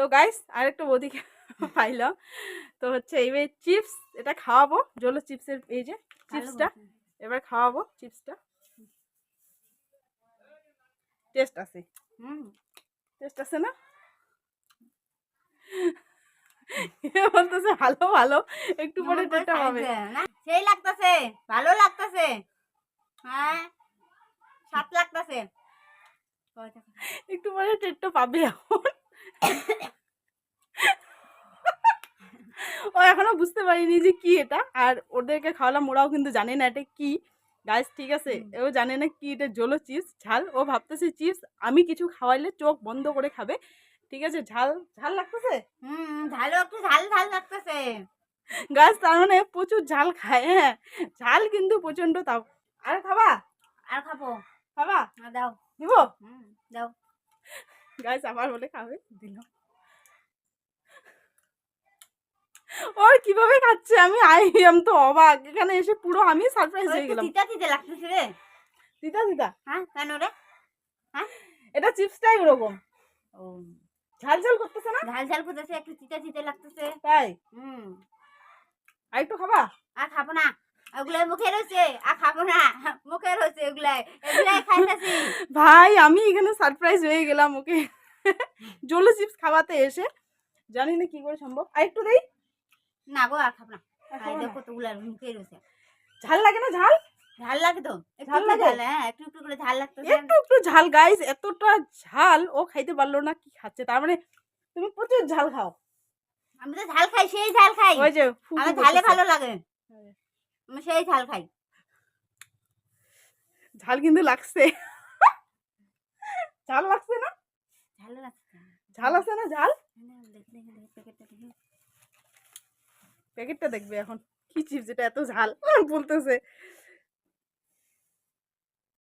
তো গাইস আরেকটা বৌদিকে পাইলাম। তো হচ্ছে এইবার চিপস এটা খাওয়াবো। জলো চিপসের এই যে চিপসটা এবার খাওয়াবো চিপসটা টেস্ট আছে। হুম টেস্ট আছে না? বলতেছে ভালো ভালো। একটু পরে টেস্টটা হবে সেই লাগতেছে। ভালো লাগতেছে। হ্যাঁ সাত লাগতেছে। একটু পরে টেস্টটা পাবে এখন। ও এখনও বুঝতে পারিনি যে কি এটা। আর ওদেরকে খাওয়ালাম ওরাও কিন্তু জানে না এটা কি। গাইস ঠিক আছে? ও জানে না কি এটা জলো চিপস ঝাল। ও ভাবতেছে চিপস আমি কিছু খাওয়াইলে চোখ বন্ধ করে খাবে। ঠিক আছে? ঝাল ঝাল লাগতেছে? হুম ঝালও একটু ঝাল ঝাল লাগতেছে। গাছ তার মানে প্রচুর ঝাল খায় হ্যাঁ। ঝাল কিন্তু প্রচণ্ড তাও আর খাবা? আর খাব। খাবা? দাও। দিব হুম দাও। গাছ আবার বলে খাবে? দিলাম। ওর কীভাবে খাচ্ছে? আমি আই এম তো অবাক। এখানে এসে পুরো আমি সারপ্রাইজ হয়ে গেলাম। তিতা তিতা লাগতেছে রে। দিদা দিদা হ্যাঁ কেন রে? এটা চিপসটাই ওরকম। ও। ঝাল ঝাল করতেছে না? ঝাল ঝাল করতেছে একটু তিতা তিতা লাগতেছে। তাই? হুম। আর একটু খাবা? আর খাব না। ওগুলো মুখে রয়েছে। আর খাব না। মুখে রয়েছে ওগুলাই এগুলাই খাইতেছি। ভাই আমি এখানে সারপ্রাইজ হয়ে গেলাম ওকে। জলো চিপস খাওয়াতে এসে জানি না কি করে সম্ভব। আর একটু দেই? না গো আর খাব না। মুখে রয়েছে। ঝাল লাগে না ঝাল? ঝাল লাগে তো। একটু ঝাল লাগে? হ্যাঁ একটু একটু করে ঝাল লাগতেছে একটু একটু ঝাল গাইস এতটা ঝাল ও খাইতে পারল না কি খাচ্ছে? তার মানে তুমি প্রচুর ঝাল খাও। আমি তো ঝাল খাই সেই ঝাল খাই। ওই যে আমার ঝালে ভালো লাগে। হ্যাঁ। আমি সেই ঝাল খাই। ঝাল কিন্তু লাগছে। ঝাল লাগছে না? ঝাল আছে না ঝাল। প্যাকেটটা দেখবে এখন। কি চিপস এটা এত ঝাল। বলতেছে।